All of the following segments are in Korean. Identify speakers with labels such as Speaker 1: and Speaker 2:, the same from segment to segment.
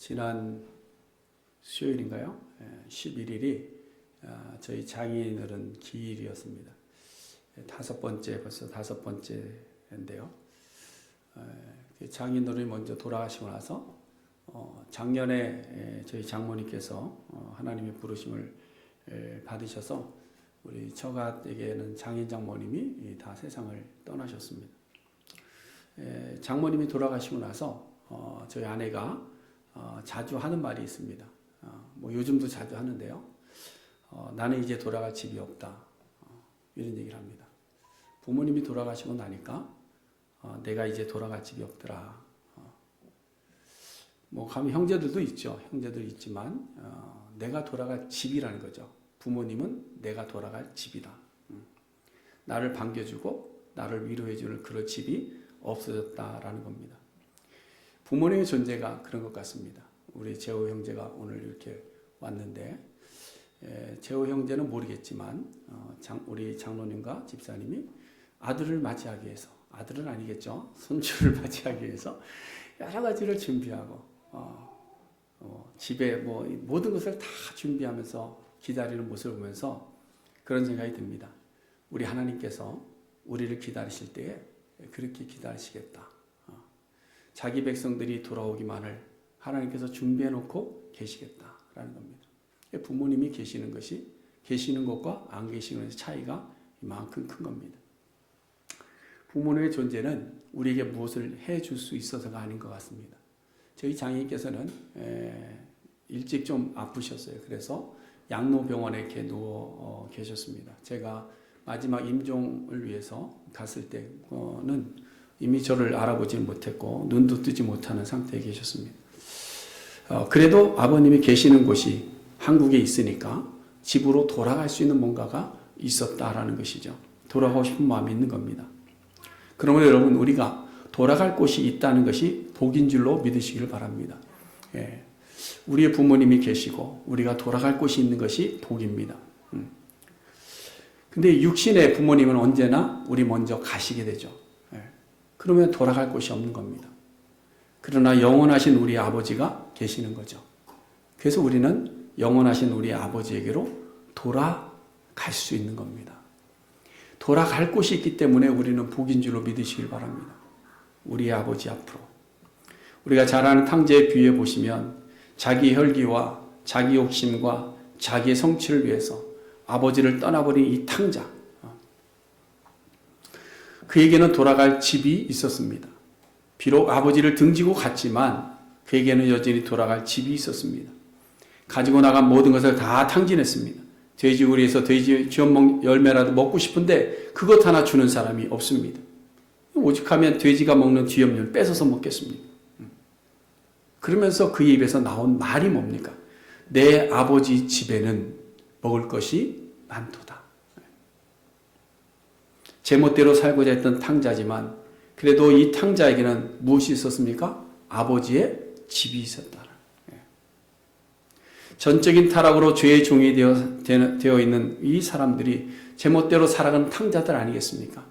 Speaker 1: 지난 수요일인가요? 11일이 아, 저희 장인어른 기일이었습니다. 예, 다섯 번째 벌써 다섯 번째인데요. 에, 장인어른이 먼저 돌아가시고 나서 어, 작년에 에, 저희 장모님께서 어, 하나님의 부르심을 에, 받으셔서 우리 처갓에게는 장인 장모님이 이다 세상을 떠나셨습니다. 에, 장모님이 돌아가시고 나서 어, 저희 아내가 어, 자주 하는 말이 있습니다. 어, 뭐 요즘도 자주 하는데요. 어, 나는 이제 돌아갈 집이 없다. 어, 이런 얘기를 합니다. 부모님이 돌아가시고 나니까 어, 내가 이제 돌아갈 집이 없더라. 어, 뭐 가면 형제들도 있죠. 형제들 있지만 어, 내가 돌아갈 집이라는 거죠. 부모님은 내가 돌아갈 집이다. 음. 나를 반겨주고 나를 위로해주는 그런 집이 없어졌다라는 겁니다. 부모님의 존재가 그런 것 같습니다. 우리 재호 형제가 오늘 이렇게 왔는데 에, 재호 형제는 모르겠지만 어, 장, 우리 장로님과 집사님이 아들을 맞이하기 위해서 아들은 아니겠죠 손주를 맞이하기 위해서 여러 가지를 준비하고 어, 어, 집에 뭐 모든 것을 다 준비하면서 기다리는 모습을 보면서 그런 생각이 듭니다. 우리 하나님께서 우리를 기다리실 때에 그렇게 기다리시겠다. 어, 자기 백성들이 돌아오기만을 하나님께서 준비해 놓고 계시겠다라는 겁니다. 부모님이 계시는 것이 계시는 것과 안 계시는 것의 차이가 이만큼 큰 겁니다. 부모님의 존재는 우리에게 무엇을 해줄 수 있어서가 아닌 것 같습니다. 저희 장인께서는 에, 일찍 좀 아프셨어요. 그래서 양로병원에 이렇게 누워 어, 계셨습니다. 제가 마지막 임종을 위해서 갔을 때는 이미 저를 알아보지 못했고 눈도 뜨지 못하는 상태에 계셨습니다. 어, 그래도 아버님이 계시는 곳이 한국에 있으니까 집으로 돌아갈 수 있는 뭔가가 있었다라는 것이죠. 돌아가고 싶은 마음이 있는 겁니다. 그러면 여러분 우리가 돌아갈 곳이 있다는 것이 복인 줄로 믿으시기를 바랍니다. 예. 우리의 부모님이 계시고 우리가 돌아갈 곳이 있는 것이 복입니다. 음. 근데 육신의 부모님은 언제나 우리 먼저 가시게 되죠. 예. 그러면 돌아갈 곳이 없는 겁니다. 그러나 영원하신 우리 아버지가 계시는 거죠. 그래서 우리는 영원하신 우리 아버지에게로 돌아갈 수 있는 겁니다. 돌아갈 곳이 있기 때문에 우리는 복인 줄로 믿으시길 바랍니다. 우리 아버지 앞으로. 우리가 잘 아는 탕제의 비유에 보시면 자기 혈기와 자기 욕심과 자기의 성취를 위해서 아버지를 떠나버린 이 탕자. 그에게는 돌아갈 집이 있었습니다. 비록 아버지를 등지고 갔지만 그에게는 여전히 돌아갈 집이 있었습니다. 가지고 나간 모든 것을 다 탕진했습니다. 돼지우리에서 돼지 쥐어먹 열매라도 먹고 싶은데 그것 하나 주는 사람이 없습니다. 오직하면 돼지가 먹는 쥐염을 뺏어서 먹겠습니다. 그러면서 그의 입에서 나온 말이 뭡니까? 내 아버지 집에는 먹을 것이 많도다. 제멋대로 살고자 했던 탕자지만 그래도 이 탕자에게는 무엇이 있었습니까? 아버지의 집이 있었다. 전적인 타락으로 죄의 종이 되어, 되어 있는 이 사람들이 제멋대로 살아가는 탕자들 아니겠습니까?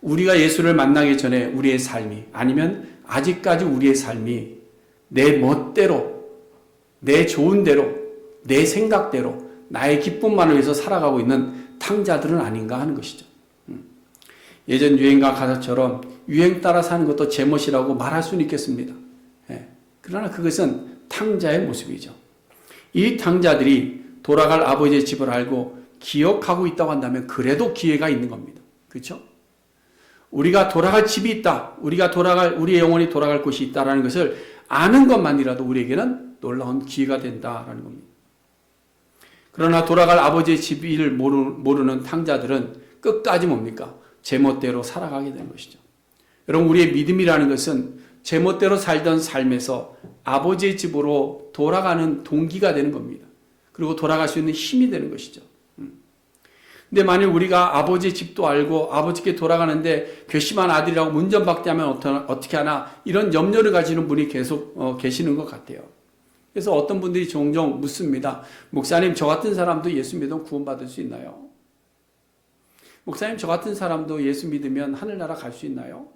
Speaker 1: 우리가 예수를 만나기 전에 우리의 삶이 아니면 아직까지 우리의 삶이 내 멋대로 내 좋은 대로 내 생각대로 나의 기쁨만을 위해서 살아가고 있는 탕자들은 아닌가 하는 것이죠. 음. 예전 유행가 가사처럼 유행 따라 사는 것도 제멋이라고 말할 수는 있겠습니다. 예. 그러나 그것은 탕자의 모습이죠. 이 탕자들이 돌아갈 아버지의 집을 알고 기억하고 있다고 한다면 그래도 기회가 있는 겁니다. 그렇죠? 우리가 돌아갈 집이 있다. 우리가 돌아갈 우리의 영혼이 돌아갈 곳이 있다라는 것을 아는 것만이라도 우리에게는 놀라운 기회가 된다라는 겁니다. 그러나 돌아갈 아버지의 집을 모르는 탕자들은 끝까지 뭡니까? 제멋대로 살아가게 되는 것이죠. 여러분 우리의 믿음이라는 것은 제멋대로 살던 삶에서 아버지의 집으로 돌아가는 동기가 되는 겁니다. 그리고 돌아갈 수 있는 힘이 되는 것이죠. 음. 근데 만일 우리가 아버지의 집도 알고 아버지께 돌아가는데 괘씸한 아들이라고 문전박대하면 어떻게 하나 이런 염려를 가지는 분이 계속 어, 계시는 것 같아요. 그래서 어떤 분들이 종종 묻습니다. 목사님 저 같은 사람도 예수 믿으면 구원받을 수 있나요? 목사님 저 같은 사람도 예수 믿으면 하늘나라 갈 수 있나요?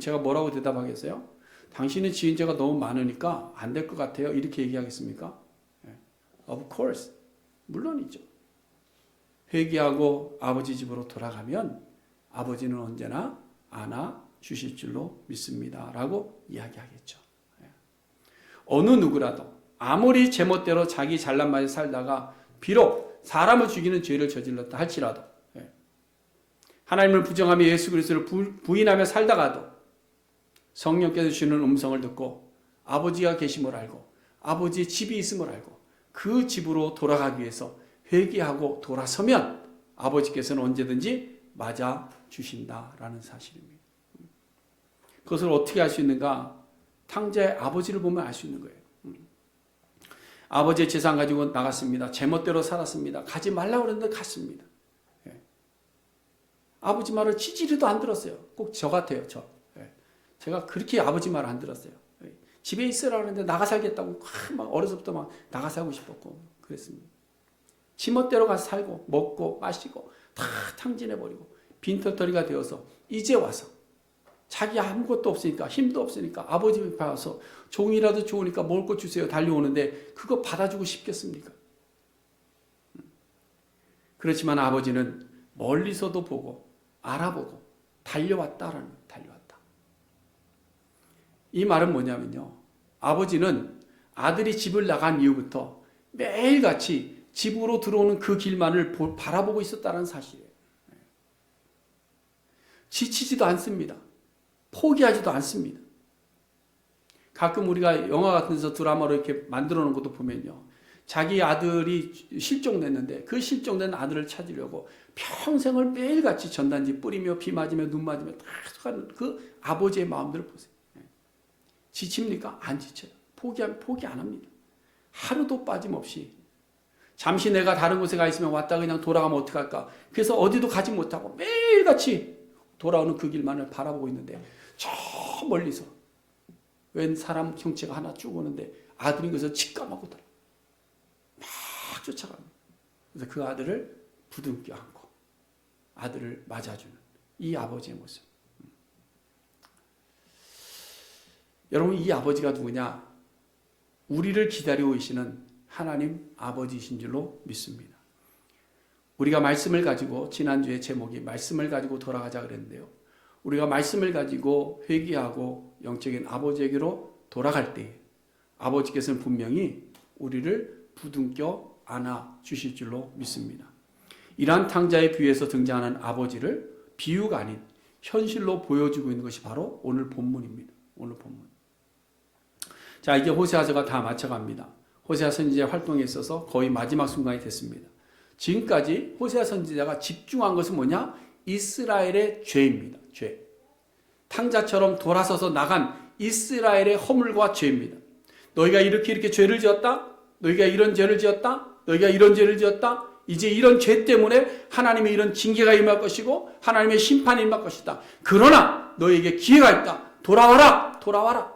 Speaker 1: 제가 뭐라고 대답하겠어요? 당신은 지은 죄가 너무 많으니까 안 될 것 같아요. 이렇게 얘기하겠습니까? 예. Of course. 물론이죠. 회개하고 아버지 집으로 돌아가면 아버지는 언제나 안아 주실 줄로 믿습니다. 라고 이야기하겠죠. 예. 어느 누구라도 아무리 제멋대로 자기 잘난 맛에 살다가 비록 사람을 죽이는 죄를 저질렀다 할지라도 예. 하나님을 부정하며 예수 그리스도를 부- 부인하며 살다가도 성령께서 주는 음성을 듣고 아버지가 계심을 알고 아버지의 집이 있음을 알고 그 집으로 돌아가기 위해서 회개하고 돌아서면 아버지께서는 언제든지 맞아 주신다라는 사실입니다. 그것을 어떻게 할 수 있는가? 탕자의 아버지를 보면 알 수 있는 거예요. 음. 아버지의 재산 가지고 나갔습니다. 제멋대로 살았습니다. 가지 말라고 그랬는데 갔습니다. 예. 아버지 말을 치지리도 안 들었어요. 꼭 저 같아요, 저. 예. 제가 그렇게 아버지 말을 안 들었어요. 예. 집에 있으라 그랬는데 나가 살겠다고 막, 막 어려서부터 막 나가 살고 싶었고 그랬습니다. 지멋대로 가서 살고 먹고 마시고 다 탕진해버리고 빈털터리가 되어서 이제 와서 자기 아무것도 없으니까 힘도 없으니까 아버지 앞에 와서 종이라도 좋으니까 먹을 것 주세요 달려오는데 그거 받아주고 싶겠습니까? 그렇지만 아버지는 멀리서도 보고 알아보고 달려왔다라는 달려왔다. 이 말은 뭐냐면요. 아버지는 아들이 집을 나간 이후부터 매일같이 집으로 들어오는 그 길만을 보- 바라보고 있었다는 사실이에요. 지치지도 않습니다. 포기하지도 않습니다. 가끔 우리가 영화 같은 데서 드라마로 이렇게 만들어 놓은 것도 보면요. 자기 아들이 실종됐는데 그 실종된 아들을 찾으려고 평생을 매일같이 전단지 뿌리며 비 맞으며 눈 맞으며 다 하는 그 아버지의 마음들을 보세요. 예. 지칩니까? 안 지쳐요. 포기하면 포기 안 합니다. 하루도 빠짐없이 잠시 내가 다른 곳에 가 있으면 왔다 그냥 돌아가면 어떡할까? 그래서 어디도 가지 못하고 매일같이 돌아오는 그 길만을 바라보고 있는데 저 멀리서 웬 사람 형체가 하나 쭉 오는데 아들이 그래서 직감하고 들어 막 쫓아갑니다. 그래서 그 아들을 부둥켜 안고 아들을 맞아주는 이 아버지의 모습. 음. 여러분 이 아버지가 누구냐? 우리를 기다리고 계시는 하나님 아버지이신 줄로 믿습니다. 우리가 말씀을 가지고 지난주에 제목이 말씀을 가지고 돌아가자 그랬는데요. 우리가 말씀을 가지고 회개하고 영적인 아버지에게로 돌아갈 때 아버지께서는 분명히 우리를 부둥켜 안아 주실 줄로 믿습니다. 이러한 탕자의 비유에서 등장하는 아버지를 비유가 아닌 현실로 보여주고 있는 것이 바로 오늘 본문입니다. 오늘 본문. 자, 이제 호세아서가 다 마쳐갑니다. 호세아 선지자 활동에 있어서 거의 마지막 순간이 됐습니다. 지금까지 호세아 선지자가 집중한 것은 뭐냐? 이스라엘의 죄입니다. 죄. 탕자처럼 돌아서서 나간 이스라엘의 허물과 죄입니다. 너희가 이렇게 이렇게 죄를 지었다? 너희가 이런 죄를 지었다? 너희가 이런 죄를 지었다? 이제 이런 죄 때문에 하나님의 이런 징계가 임할 것이고 하나님의 심판이 임할 것이다. 그러나 너희에게 기회가 있다. 돌아와라. 돌아와라.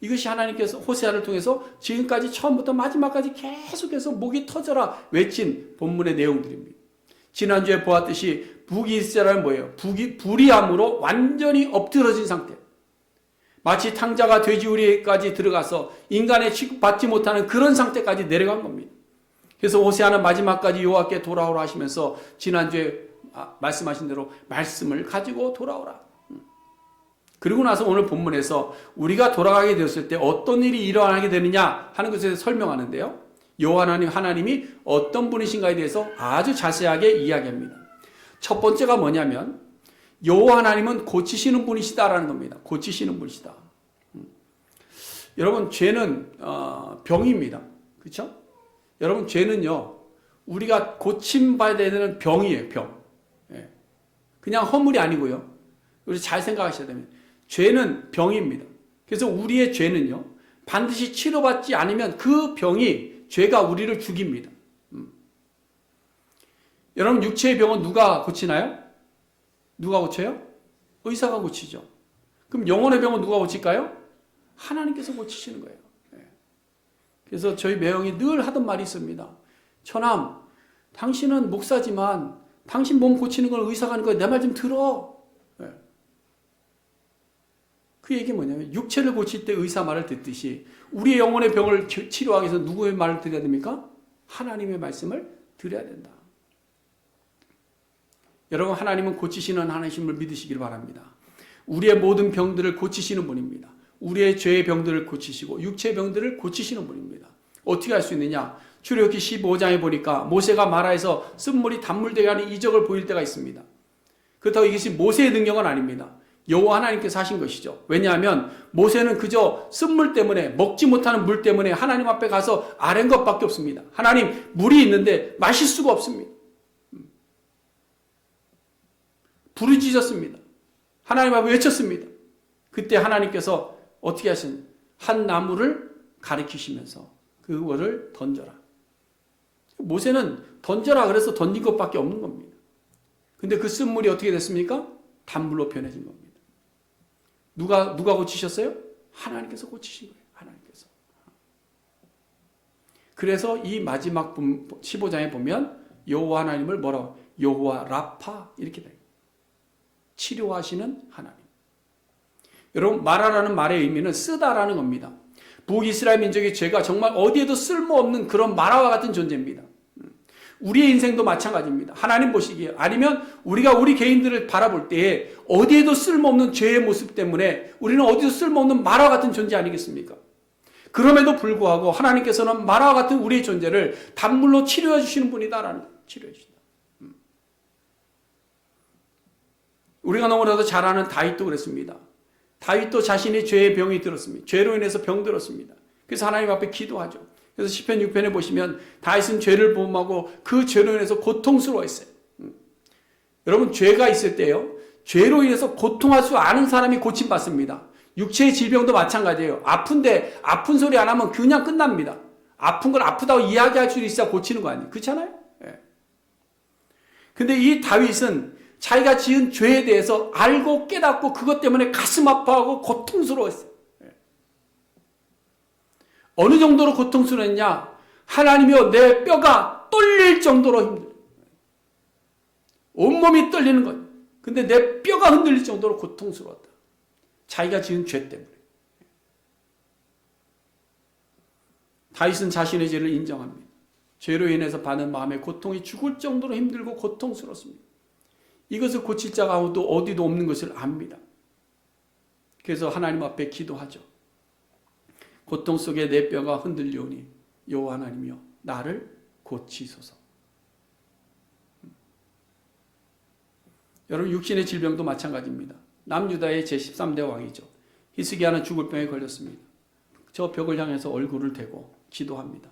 Speaker 1: 이것이 하나님께서 호세아를 통해서 지금까지 처음부터 마지막까지 계속해서 목이 터져라 외친 본문의 내용들입니다. 지난주에 보았듯이 북이스라엘은 뭐예요? 북이 불이함으로 완전히 엎드러진 상태. 마치 탕자가 돼지우리까지 들어가서 인간의 취급받지 못하는 그런 상태까지 내려간 겁니다. 그래서 호세아는 마지막까지 여호와께 돌아오라 하시면서 지난주에 아, 말씀하신 대로 말씀을 가지고 돌아오라. 그리고 나서 오늘 본문에서 우리가 돌아가게 되었을 때 어떤 일이 일어나게 되느냐 하는 것에 대해서 설명하는데요. 여호와 하나님 하나님이 어떤 분이신가에 대해서 아주 자세하게 이야기합니다. 첫 번째가 뭐냐면 여호와 하나님은 고치시는 분이시다라는 겁니다. 고치시는 분이시다. 음. 여러분 죄는 어, 병입니다. 그렇죠? 여러분 죄는요 우리가 고침 받아야 되는 병이에요. 병. 예. 그냥 허물이 아니고요. 우리 잘 생각하셔야 됩니다. 죄는 병입니다. 그래서 우리의 죄는요, 반드시 치료받지 않으면 그 병이 죄가 우리를 죽입니다. 음. 여러분, 육체의 병은 누가 고치나요? 누가 고쳐요? 의사가 고치죠. 그럼 영혼의 병은 누가 고칠까요? 하나님께서 고치시는 거예요. 예. 그래서 저희 매형이 늘 하던 말이 있습니다. 처남, 당신은 목사지만 당신 몸 고치는 건 의사가 하는 거야. 내 말 좀 들어. 그 얘기 뭐냐면 육체를 고칠 때 의사 말을 듣듯이 우리의 영혼의 병을 치- 치료하기 위해서 누구의 말을 들어야 됩니까? 하나님의 말씀을 들어야 된다. 여러분 하나님은 고치시는 하나님을 믿으시길 바랍니다. 우리의 모든 병들을 고치시는 분입니다. 우리의 죄의 병들을 고치시고 육체의 병들을 고치시는 분입니다. 어떻게 할 수 있느냐? 출애굽기 15장에 보니까 모세가 마라에서 쓴물이 단물되게 하는 이적을 보일 때가 있습니다. 그렇다고 이것이 모세의 능력은 아닙니다. 여호와 하나님께서 하신 것이죠. 왜냐하면 모세는 그저 쓴물 때문에 먹지 못하는 물 때문에 하나님 앞에 가서 아랜 것밖에 없습니다. 하나님 물이 있는데 마실 수가 없습니다. 부르짖었습니다. 하나님 앞에 외쳤습니다. 그때 하나님께서 어떻게 하신 한 나무를 가리키시면서 그거를 던져라. 모세는 던져라 그래서 던진 것밖에 없는 겁니다. 근데 그 쓴물이 어떻게 됐습니까? 단물로 변해진 겁니다. 누가 누가 고치셨어요? 하나님께서 고치신 거예요. 하나님께서. 그래서 이 마지막 15장에 보면 여호와 하나님을 뭐라고 여호와 라파 이렇게 돼요. 치료하시는 하나님. 여러분 마라라는 말의 의미는 쓰다라는 겁니다. 북이스라엘 민족의 죄가 정말 어디에도 쓸모없는 그런 마라와 같은 존재입니다. 우리의 인생도 마찬가지입니다. 하나님 보시기에 아니면 우리가 우리 개인들을 바라볼 때에 어디에도 쓸모없는 죄의 모습 때문에 우리는 어디도 쓸모없는 마라 같은 존재 아니겠습니까? 그럼에도 불구하고 하나님께서는 마라와 같은 우리의 존재를 단물로 치료해 주시는 분이다라는 치료해 주신다. 음. 우리가 너무나도 잘 아는 다윗도 그랬습니다. 다윗도 자신이 죄의 병이 들었습니다. 죄로 인해서 병 들었습니다. 그래서 하나님 앞에 기도하죠. 그래서 시편 6편에 보시면 다윗은 죄를 보험하고 그 죄로 인해서 고통스러워했어요. 음. 여러분 죄가 있을 때요. 죄로 인해서 고통할 수 아는 사람이 고침 받습니다. 육체의 질병도 마찬가지예요. 아픈데 아픈 소리 안 하면 그냥 끝납니다. 아픈 걸 아프다고 이야기할 수 있어야 고치는 거 아니에요. 그렇잖아요? 예. 근데 이 다윗은 자기가 지은 죄에 대해서 알고 깨닫고 그것 때문에 가슴 아파하고 고통스러웠어요. 예. 어느 정도로 고통스러웠냐? 하나님이여 내 뼈가 떨릴 정도로 힘들어. 온몸이 떨리는 것. 근데 내 뼈가 흔들릴 정도로 고통스러웠다. 자기가 지은 죄 때문에. 다윗은 자신의 죄를 인정합니다. 죄로 인해서 받는 마음의 고통이 죽을 정도로 힘들고 고통스럽습니다. 이것을 고칠 자가 아무도 어디도 없는 것을 압니다. 그래서 하나님 앞에 기도하죠. 고통 속에 내 뼈가 흔들리오니 여호와 하나님이여 나를 고치소서. 여러분 육신의 질병도 마찬가지입니다. 남유다의 제13대 왕이죠. 히스기야는 죽을 병에 걸렸습니다. 저 벽을 향해서 얼굴을 대고 기도합니다.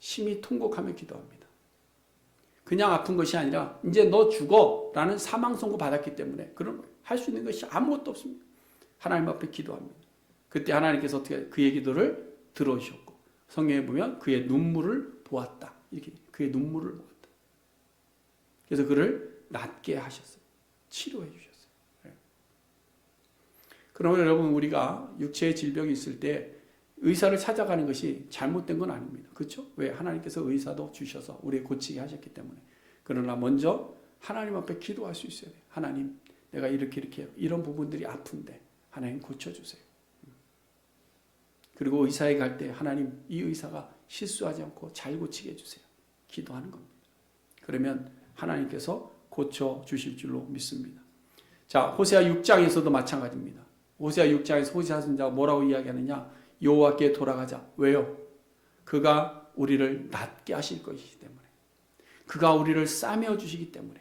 Speaker 1: 심히 통곡하며 기도합니다. 그냥 아픈 것이 아니라 이제 너 죽어라는 사망 선고 받았기 때문에 그런 할 수 있는 것이 아무것도 없습니다. 하나님 앞에 기도합니다. 그때 하나님께서 어떻게 그의 기도를 들어주셨고 성경에 보면 그의 눈물을 보았다. 이렇게 그의 눈물을 보았다. 그래서 그를 낫게 하셨어요. 치료해 주셨어요. 네. 그러면 여러분 우리가 육체의 질병이 있을 때 의사를 찾아가는 것이 잘못된 건 아닙니다. 그렇죠? 왜 하나님께서 의사도 주셔서 우리 고치게 하셨기 때문에. 그러나 먼저 하나님 앞에 기도할 수 있어야 돼요. 하나님, 내가 이렇게 이렇게 이런 부분들이 아픈데 하나님 고쳐 주세요. 그리고 의사에 갈 때 하나님 이 의사가 실수하지 않고 잘 고치게 해 주세요. 기도하는 겁니다. 그러면 하나님께서 고쳐 주실 줄로 믿습니다. 자, 호세아 6장에서도 마찬가지입니다. 호세아 6장에서 호세아 선자가 뭐라고 이야기하느냐? 여호와께 돌아가자. 왜요? 그가 우리를 낫게 하실 것이기 때문에. 그가 우리를 싸매어 주시기 때문에.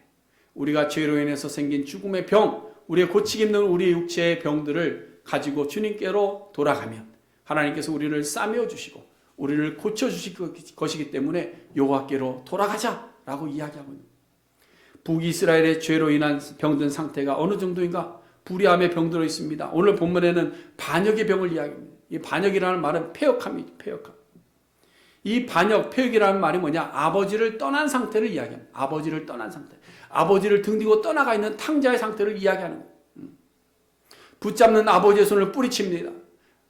Speaker 1: 우리가 죄로 인해서 생긴 죽음의 병, 우리의 고치기 힘든 우리의 육체의 병들을 가지고 주님께로 돌아가면 하나님께서 우리를 싸매어 주시고 우리를 고쳐 주실 것이기 때문에 여호와께로 돌아가자라고 이야기하고 있는 북이스라엘의 죄로 인한 병든 상태가 어느 정도인가? 불의함에 병들어 있습니다. 오늘 본문에는 반역의 병을 이야기합니다. 이 반역이라는 말은 폐역함이죠. 폐역함. 이 반역, 폐역이라는 말이 뭐냐? 아버지를 떠난 상태를 이야기합니다. 아버지를 떠난 상태. 아버지를 등지고 떠나가 있는 탕자의 상태를 이야기하는 거예요. 음. 붙잡는 아버지의 손을 뿌리칩니다.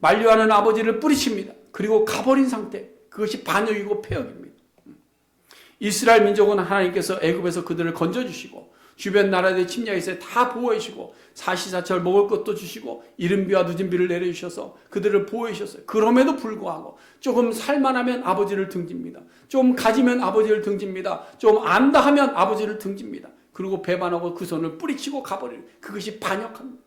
Speaker 1: 만류하는 아버지를 뿌리칩니다. 그리고 가버린 상태. 그것이 반역이고 폐역입니다. 음. 이스라엘 민족은 하나님께서 애굽에서 그들을 건져주시고 주변 나라들의 침략에 있어 다 보호해 주시고 사시사철 먹을 것도 주시고 이른 비와 늦은 비를 내려 주셔서 그들을 보호해 주셨어요. 그럼에도 불구하고 조금 살만하면 아버지를 등집니다. 좀 가지면 아버지를 등집니다. 좀 안다 하면 아버지를 등집니다. 그리고 배반하고 그 손을 뿌리치고 가버리는 그것이 반역합니다.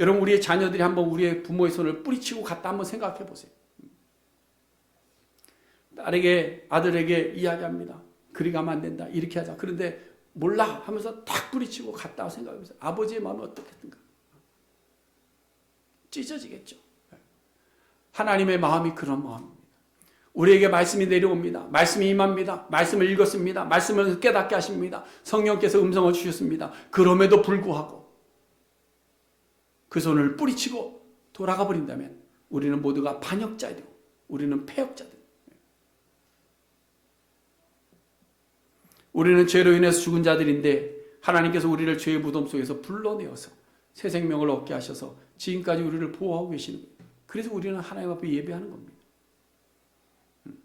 Speaker 1: 여러분 우리의 자녀들이 한번 우리의 부모의 손을 뿌리치고 갔다 한번 생각해 보세요. 딸에게 아들에게 이야기합니다. 그리 가면 안 된다. 이렇게 하자. 그런데 몰라 하면서 탁 뿌리치고 갔다 생각하면서 아버지의 마음이 어떻겠든가. 찢어지겠죠. 하나님의 마음이 그런 마음입니다. 우리에게 말씀이 내려옵니다. 말씀이 임합니다. 말씀을 읽었습니다. 말씀을 깨닫게 하십니다. 성령께서 음성을 주셨습니다. 그럼에도 불구하고 그 손을 뿌리치고 돌아가 버린다면 우리는 모두가 반역자이고 우리는 패역자들. 우리는 죄로 인해서 죽은 자들인데 하나님께서 우리를 죄의 무덤 속에서 불러내어서 새 생명을 얻게 하셔서 지금까지 우리를 보호하고 계시는 거예요. 그래서 우리는 하나님 앞에 예배하는 겁니다. 음.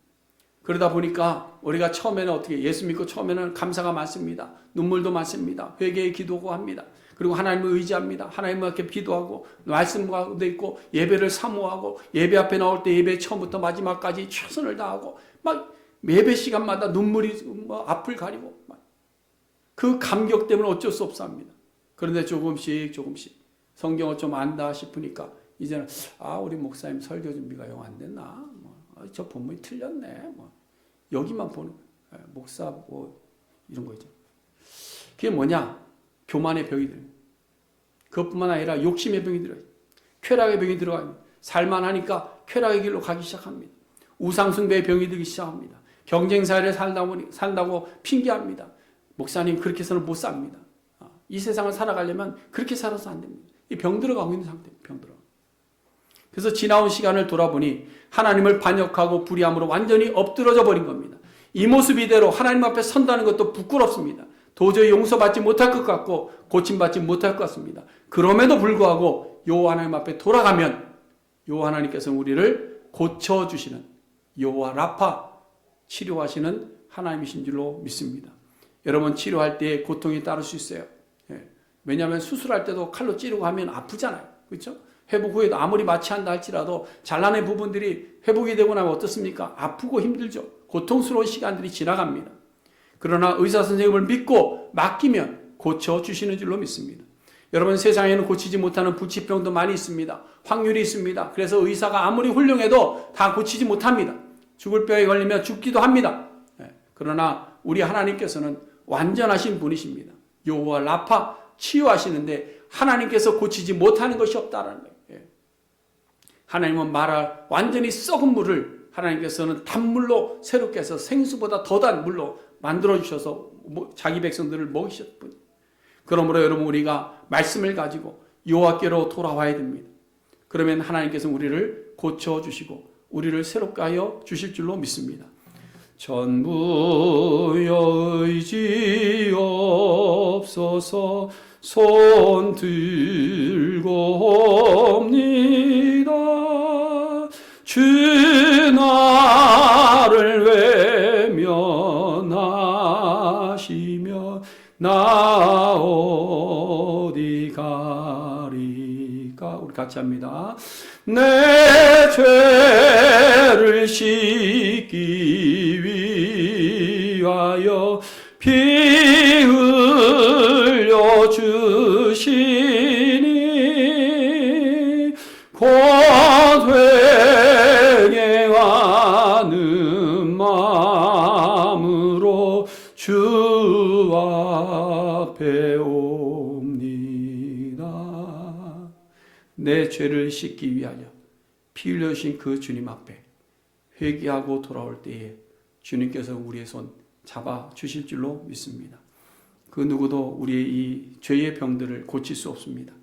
Speaker 1: 그러다 보니까 우리가 처음에는 어떻게 예수 믿고 처음에는 감사가 많습니다. 눈물도 많습니다. 회개의 기도고 합니다. 그리고 하나님을 의지합니다. 하나님 앞에 기도하고 말씀과도 있고 예배를 사모하고 예배 앞에 나올 때 예배 처음부터 마지막까지 최선을 다하고 막 예배 시간마다 눈물이 뭐 앞을 가리고 막그 감격 때문에 어쩔 수 없습니다. 그런데 조금씩 조금씩 성경을 좀 안다 싶으니까 이제는 아 우리 목사님 설교 준비가 영 안 됐나? 뭐, 아, 저 본문이 틀렸네. 뭐 여기만 보는 거예요. 목사 뭐 이런 거죠. 그게 뭐냐? 교만의 병이 들어요. 그것뿐만 아니라 욕심의 병이 들어요. 쾌락의 병이 들어가요. 살만하니까 쾌락의 길로 가기 시작합니다. 우상숭배의 병이 들기 시작합니다. 경쟁사회를 살다 보니, 산다고 핑계합니다. 목사님 그렇게 해서는 못 삽니다. 아, 이 세상을 살아가려면 그렇게 살아서 안 됩니다. 이 병 들어가고 있는 상태입니다. 병 들어. 그래서 지나온 시간을 돌아보니 하나님을 반역하고 불의함으로 완전히 엎드러져 버린 겁니다. 이 모습 이대로 하나님 앞에 선다는 것도 부끄럽습니다. 도저히 용서받지 못할 것 같고 고침받지 못할 것 같습니다. 그럼에도 불구하고 요 하나님 앞에 돌아가면 요 하나님께서는 우리를 고쳐주시는 요와 라파 치료하시는 하나님이신 줄로 믿습니다. 여러분 치료할 때 고통이 따를 수 있어요. 예. 왜냐하면 수술할 때도 칼로 찌르고 하면 아프잖아요. 그렇죠? 회복 후에도 아무리 마취한다 할지라도 잘라낸 부분들이 회복이 되고 나면 어떻습니까? 아프고 힘들죠. 고통스러운 시간들이 지나갑니다. 그러나 의사 선생님을 믿고 맡기면 고쳐 주시는 줄로 믿습니다. 여러분 세상에는 고치지 못하는 부치병도 많이 있습니다. 확률이 있습니다. 그래서 의사가 아무리 훌륭해도 다 고치지 못합니다. 죽을 병에 걸리면 죽기도 합니다. 예. 그러나 우리 하나님께서는 완전하신 분이십니다. 요와 라파 치유하시는데 하나님께서 고치지 못하는 것이 없다라는 거예요. 예. 하나님은 말할 완전히 썩은 물을 하나님께서는 단물로 새롭게 해서 생수보다 더 단 물로 만들어 주셔서 자기 백성들을 먹이셨 분. 그러므로 여러분 우리가 말씀을 가지고 여호와께로 돌아와야 됩니다. 그러면 하나님께서 우리를 고쳐 주시고 우리를 새롭게 하여 주실 줄로 믿습니다. 전부여 의지 없어서 손 들고 옵니 가리까 우리 같이 합니다. 내 죄를 씻기 위하여 피 죄를 씻기 위하여 피 흘려신 그 주님 앞에 회개하고 돌아올 때에 주님께서 우리의 손 잡아 주실 줄로 믿습니다. 그 누구도 우리의 이 죄의 병들을 고칠 수 없습니다.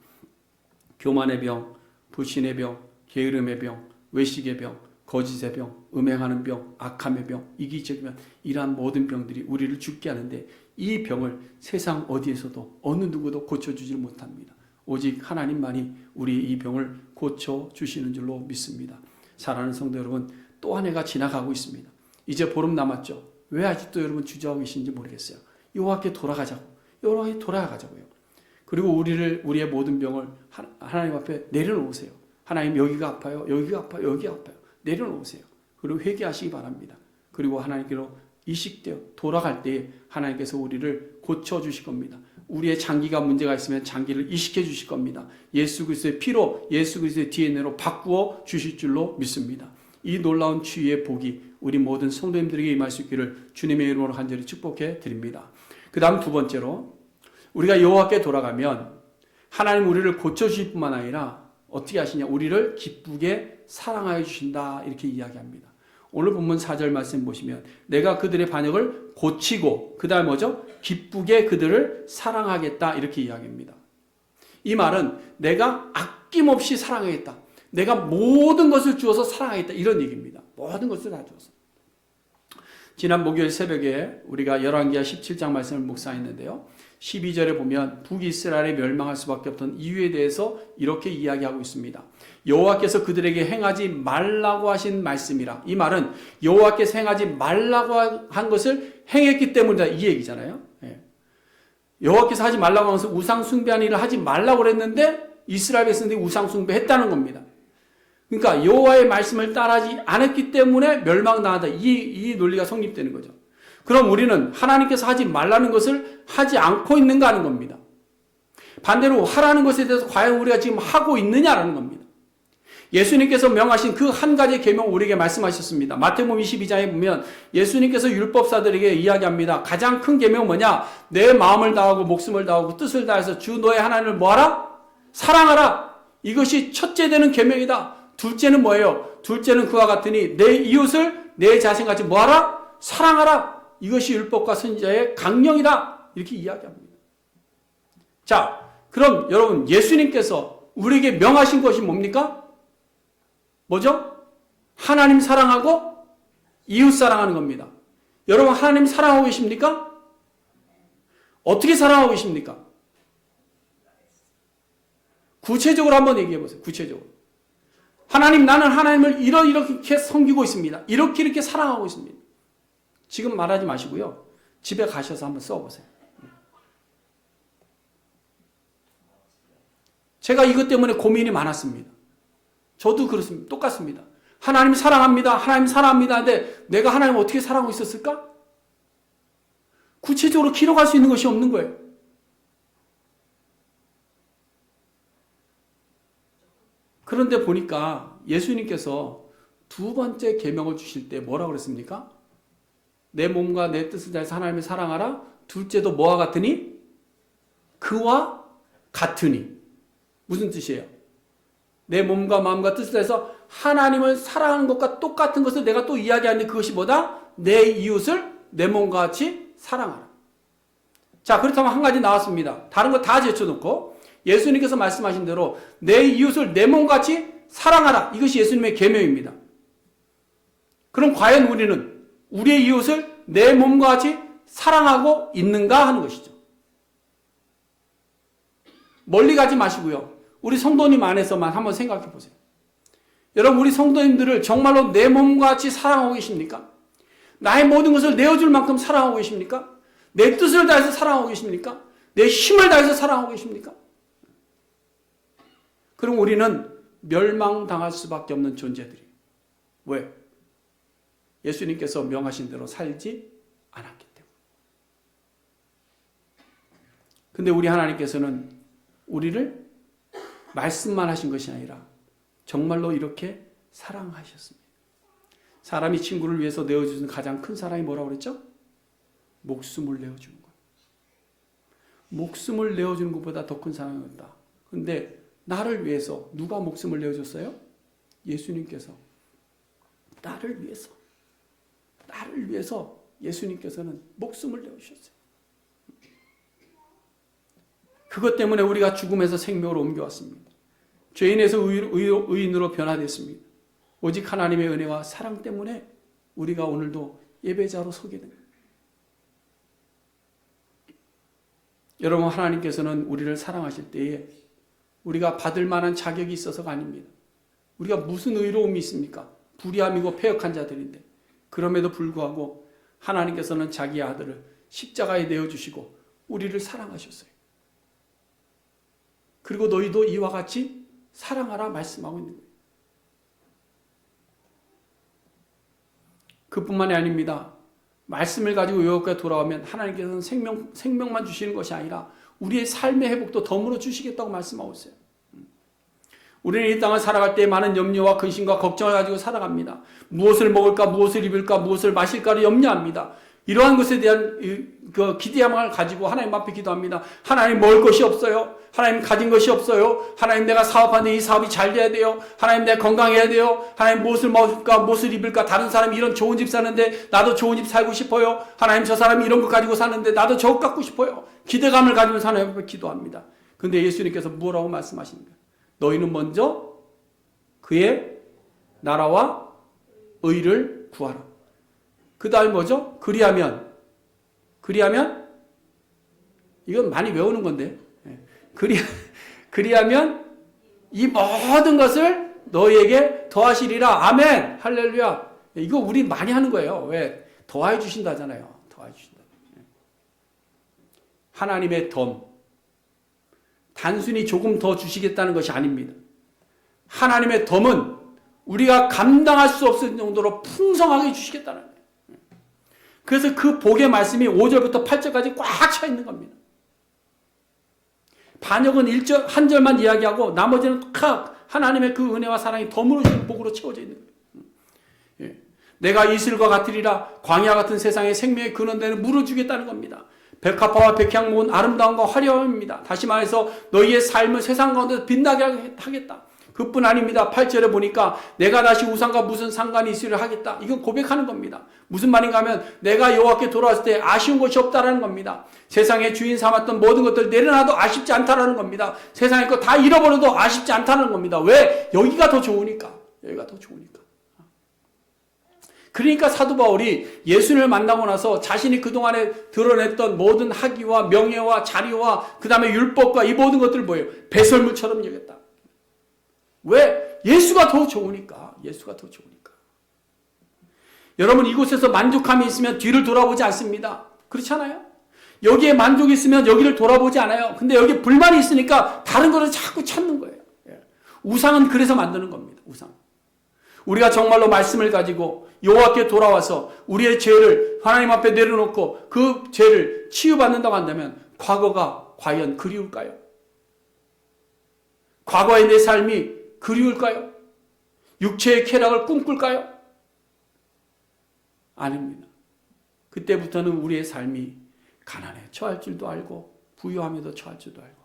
Speaker 1: 교만의 병, 불신의 병, 게으름의 병, 외식의 병, 거짓의 병, 음행하는 병, 악함의 병, 이기적인 병, 이러한 모든 병들이 우리를 죽게 하는데 이 병을 세상 어디에서도 어느 누구도 고쳐주지 못합니다. 오직 하나님만이 우리 이 병을 고쳐 주시는 줄로 믿습니다. 사랑하는 성도 여러분, 또 한 해가 지나가고 있습니다. 이제 보름 남았죠. 왜 아직도 여러분 주저하고 계신지 모르겠어요. 여호와께 돌아가자고. 여호와께 돌아가자고요. 그리고 우리를 우리의 모든 병을 하- 하나님 앞에 내려놓으세요. 하나님 여기가 아파요. 여기가 아파요. 여기가 아파요. 내려놓으세요. 그리고 회개하시기 바랍니다. 그리고 하나님께로 이식되어 돌아갈 때에 하나님께서 우리를 고쳐 주실 겁니다. 우리의 장기가 문제가 있으면 장기를 이식해 주실 겁니다. 예수 그리스도의 피로 예수 그리스도의 DNA로 바꾸어 주실 줄로 믿습니다. 이 놀라운 치유의 복이 우리 모든 성도님들에게 임할 수 있기를 주님의 이름으로 간절히 축복해 드립니다. 그다음 두 번째로 우리가 여호와께 돌아가면 하나님 우리를 고쳐 주실 뿐만 아니라 어떻게 하시냐? 우리를 기쁘게 사랑하여 주신다 이렇게 이야기합니다. 오늘 본문 4절 말씀 보시면 내가 그들의 반역을 고치고 그다음 뭐죠? 기쁘게 그들을 사랑하겠다 이렇게 이야기합니다. 이 말은 내가 아낌없이 사랑하겠다. 내가 모든 것을 주어서 사랑하겠다 이런 얘기입니다. 모든 것을 다 주어서. 지난 목요일 새벽에 우리가 열왕기하 17장 말씀을 묵상했는데요. 12절에 보면 북이스라엘이 멸망할 수밖에 없던 이유에 대해서 이렇게 이야기하고 있습니다. 여호와께서 그들에게 행하지 말라고 하신 말씀이라. 이 말은 여호와께서 행하지 말라고 한 것을 행했기 때문이다 이 얘기잖아요. 예. 여호와께서 하지 말라고 하면서 우상 숭배한 일을 하지 말라고 그랬는데 이스라엘 백성들이 우상 숭배했다는 겁니다. 그러니까 여호와의 말씀을 따르지 않았기 때문에 멸망당하다. 이, 이 논리가 성립되는 거죠. 그럼 우리는 하나님께서 하지 말라는 것을 하지 않고 있는가 하는 겁니다. 반대로 하라는 것에 대해서 과연 우리가 지금 하고 있느냐라는 겁니다. 예수님께서 명하신 그 한 가지 계명 우리에게 말씀하셨습니다. 마태복음 22장에 보면 예수님께서 율법사들에게 이야기합니다. 가장 큰 계명 뭐냐? 내 마음을 다하고 목숨을 다하고 뜻을 다해서 주 너의 하나님을 뭐하라? 사랑하라. 이것이 첫째 되는 계명이다. 둘째는 뭐예요? 둘째는 그와 같으니 내 이웃을 내 자신같이 뭐하라? 사랑하라. 이것이 율법과 선지자의 강령이다. 이렇게 이야기합니다. 자, 그럼 여러분 예수님께서 우리에게 명하신 것이 뭡니까? 뭐죠? 하나님 사랑하고 이웃 사랑하는 겁니다. 여러분 하나님 사랑하고 계십니까? 어떻게 사랑하고 계십니까? 구체적으로 한번 얘기해 보세요. 구체적으로. 하나님 나는 하나님을 이러 이렇게 섬기고 있습니다. 이렇게 이렇게 사랑하고 있습니다. 지금 말하지 마시고요. 집에 가셔서 한번 써 보세요. 제가 이것 때문에 고민이 많았습니다. 저도 그렇습니다. 똑같습니다. 하나님 사랑합니다. 하나님 사랑합니다. 근데 내가 하나님 어떻게 사랑하고 있었을까? 구체적으로 기록할 수 있는 것이 없는 거예요. 그런데 보니까 예수님께서 두 번째 계명을 주실 때 뭐라고 그랬습니까? 내 몸과 내 뜻을 다해서 하나님을 사랑하라. 둘째도 뭐와 같으니? 그와 같으니. 무슨 뜻이에요? 내 몸과 마음과 뜻을 다해서 하나님을 사랑하는 것과 똑같은 것을 내가 또 이야기하는데 그것이 뭐다? 내 이웃을 내 몸과 같이 사랑하라. 자, 그렇다면 한 가지 나왔습니다. 다른 거 다 제쳐놓고 예수님께서 말씀하신 대로 내 이웃을 내 몸같이 사랑하라. 이것이 예수님의 계명입니다. 그럼 과연 우리는 우리의 이웃을 내 몸과 같이 사랑하고 있는가 하는 것이죠. 멀리 가지 마시고요. 우리 성도님 안에서만 한번 생각해 보세요. 여러분, 우리 성도님들을 정말로 내 몸과 같이 사랑하고 계십니까? 나의 모든 것을 내어줄 만큼 사랑하고 계십니까? 내 뜻을 다해서 사랑하고 계십니까? 내 힘을 다해서 사랑하고 계십니까? 그럼 우리는 멸망당할 수밖에 없는 존재들이. 왜? 예수님께서 명하신 대로 살지 않았기 때문에. 근데 우리 하나님께서는 우리를 말씀만 하신 것이 아니라 정말로 이렇게 사랑하셨습니다. 사람이 친구를 위해서 내어주는 가장 큰 사랑이 뭐라고 그랬죠? 목숨을 내어주는 것. 목숨을 내어주는 것보다 더 큰 사랑이 없다. 근데 나를 위해서 누가 목숨을 내어줬어요? 예수님께서. 나를 위해서. 나를 위해서 예수님께서는 목숨을 내어주셨어요. 그것 때문에 우리가 죽음에서 생명으로 옮겨왔습니다. 죄인에서 의인으로 변화됐습니다. 오직 하나님의 은혜와 사랑 때문에 우리가 오늘도 예배자로 서게 됩니다. 여러분, 하나님께서는 우리를 사랑하실 때에 우리가 받을 만한 자격이 있어서가 아닙니다. 우리가 무슨 의로움이 있습니까? 불의함이고 폐역한 자들인데. 그럼에도 불구하고 하나님께서는 자기 아들을 십자가에 내어 주시고 우리를 사랑하셨어요. 그리고 너희도 이와 같이 사랑하라 말씀하고 있는 거예요. 그뿐만이 아닙니다. 말씀을 가지고 여기까지 돌아오면 하나님께서는 생명, 생명만 주시는 것이 아니라 우리의 삶의 회복도 덤으로 주시겠다고 말씀하고 있어요. 우리는 이 땅을 살아갈 때 많은 염려와 근심과 걱정을 가지고 살아갑니다. 무엇을 먹을까, 무엇을 입을까, 무엇을 마실까를 염려합니다. 이러한 것에 대한 그 기대함을 가지고 하나님 앞에 기도합니다. 하나님 먹을 것이 없어요. 하나님 가진 것이 없어요. 하나님 내가 사업하는데 이 사업이 잘 돼야 돼요. 하나님 내가 건강해야 돼요. 하나님 무엇을 먹을까, 무엇을 입을까. 다른 사람이 이런 좋은 집 사는데 나도 좋은 집 살고 싶어요. 하나님 저 사람이 이런 거 가지고 사는데 나도 저거 갖고 싶어요. 기대감을 가지면서 하나님 앞에 기도합니다. 근데 예수님께서 뭐라고 말씀하십니까? 너희는 먼저 그의 나라와 의를 구하라. 그 다음에 뭐죠? 그리하면, 그리하면, 이건 많이 외우는 건데, 예. 그리, 그리하면 이 모든 것을 너희에게 더하시리라. 아멘! 할렐루야. 이거 우리 많이 하는 거예요. 왜? 더해 주신다잖아요. 더해 주신다. 예. 하나님의 덤. 단순히 조금 더 주시겠다는 것이 아닙니다. 하나님의 덤은 우리가 감당할 수 없을 정도로 풍성하게 주시겠다는 거예요. 그래서 그 복의 말씀이 5절부터 8절까지 꽉 차 있는 겁니다. 반역은 1절, 한 절만 이야기하고 나머지는 칵 하나님의 그 은혜와 사랑이 덤으로 주신 복으로 채워져 있는 거예요. 예. 내가 이슬과 같으리라 광야 같은 세상에 생명의 근원되는 물을 주겠다는 겁니다. 백합화와 백향목은 아름다움과 화려함입니다. 다시 말해서 너희의 삶을 세상 가운데 빛나게 하겠다. 그뿐 아닙니다. 8절에 보니까 내가 다시 우상과 무슨 상관이 있으려 하겠다. 이건 고백하는 겁니다. 무슨 말인가 하면 내가 여호와께 돌아왔을 때 아쉬운 것이 없다라는 겁니다. 세상의 주인 삼았던 모든 것들 내려놔도 아쉽지 않다라는 겁니다. 세상의 것 다 잃어버려도 아쉽지 않다는 겁니다. 왜? 여기가 더 좋으니까. 여기가 더 좋으니까. 그러니까 사도 바울이 예수를 만나고 나서 자신이 그동안에 드러냈던 모든 학위와 명예와 자리와 그 다음에 율법과 이 모든 것들을 뭐예요? 배설물처럼 여겼다. 왜? 예수가 더 좋으니까. 예수가 더 좋으니까. 여러분 이곳에서 만족함이 있으면 뒤를 돌아보지 않습니다. 그렇지 않아요? 여기에 만족이 있으면 여기를 돌아보지 않아요. 근데 여기 불만이 있으니까 다른 것을 자꾸 찾는 거예요. 예. 우상은 그래서 만드는 겁니다. 우상. 우리가 정말로 말씀을 가지고 여호와께 돌아와서 우리의 죄를 하나님 앞에 내려놓고 그 죄를 치유받는다고 한다면 과거가 과연 그리울까요? 과거의 내 삶이 그리울까요? 육체의 쾌락을 꿈꿀까요? 아닙니다. 그때부터는 우리의 삶이 가난에 처할 줄도 알고 부유함에도 처할 줄도 알고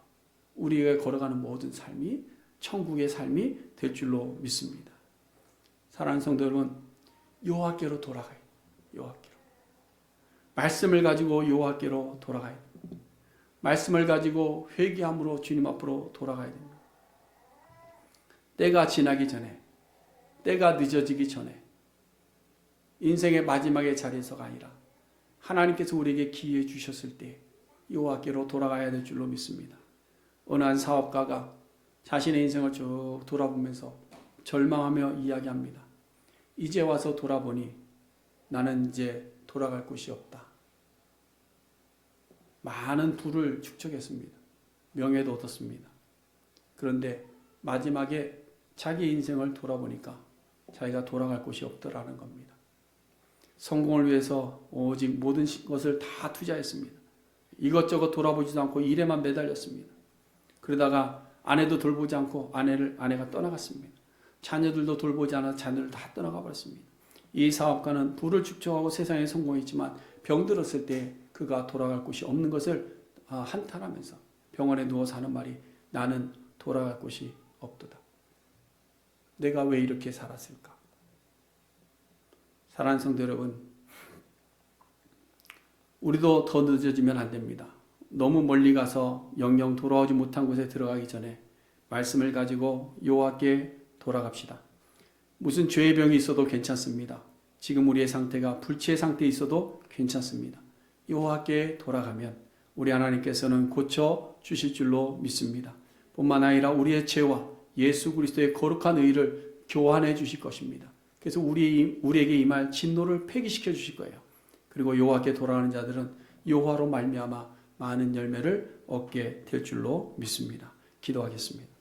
Speaker 1: 우리가 걸어가는 모든 삶이 천국의 삶이 될 줄로 믿습니다. 사랑하는 성도 여러분, 여호와께로 돌아가요. 여호와께로. 말씀을 가지고 여호와께로 됩니다. 말씀을 가지고 회개함으로 주님 앞으로 돌아가야 됩니다. 때가 지나기 전에, 때가 늦어지기 전에, 인생의 마지막의 자리에서가 아니라 하나님께서 우리에게 기회 주셨을 때 여호와께로 돌아가야 될 줄로 믿습니다. 어느 한 사업가가 자신의 인생을 쭉 돌아보면서 절망하며 이야기합니다. 이제 와서 돌아보니 나는 이제 돌아갈 곳이 없다. 많은 부를 축적했습니다. 명예도 얻었습니다. 그런데 마지막에 자기 인생을 돌아보니까 자기가 돌아갈 곳이 없더라는 겁니다. 성공을 위해서 오직 모든 것을 다 투자했습니다. 이것저것 돌아보지도 않고 일에만 매달렸습니다. 그러다가 아내도 돌보지 않고 아내를 아내가 떠나갔습니다. 자녀들도 돌보지 않아 자녀를 다 떠나가 버렸습니다. 이 사업가는 부를 축적하고 세상에 성공했지만 병들었을 때 그가 돌아갈 곳이 없는 것을 아, 한탄하면서 병원에 누워서 하는 말이 나는 돌아갈 곳이 없도다. 내가 왜 이렇게 살았을까? 사랑하는 성도 여러분, 우리도 더 늦어지면 안 됩니다. 너무 멀리 가서 영영 돌아오지 못한 곳에 들어가기 전에 말씀을 가지고 여호와께 돌아갑시다. 무슨 죄의 병이 있어도 괜찮습니다. 지금 우리의 상태가 불치의 상태에 있어도 괜찮습니다. 여호와께 돌아가면 우리 하나님께서는 고쳐 주실 줄로 믿습니다. 뿐만 아니라 우리의 죄와 예수 그리스도의 거룩한 의를 교환해 주실 것입니다. 그래서 우리 우리에게 임할 진노를 폐기시켜 주실 거예요. 그리고 여호와께 돌아가는 자들은 여호와로 말미암아 많은 열매를 얻게 될 줄로 믿습니다. 기도하겠습니다.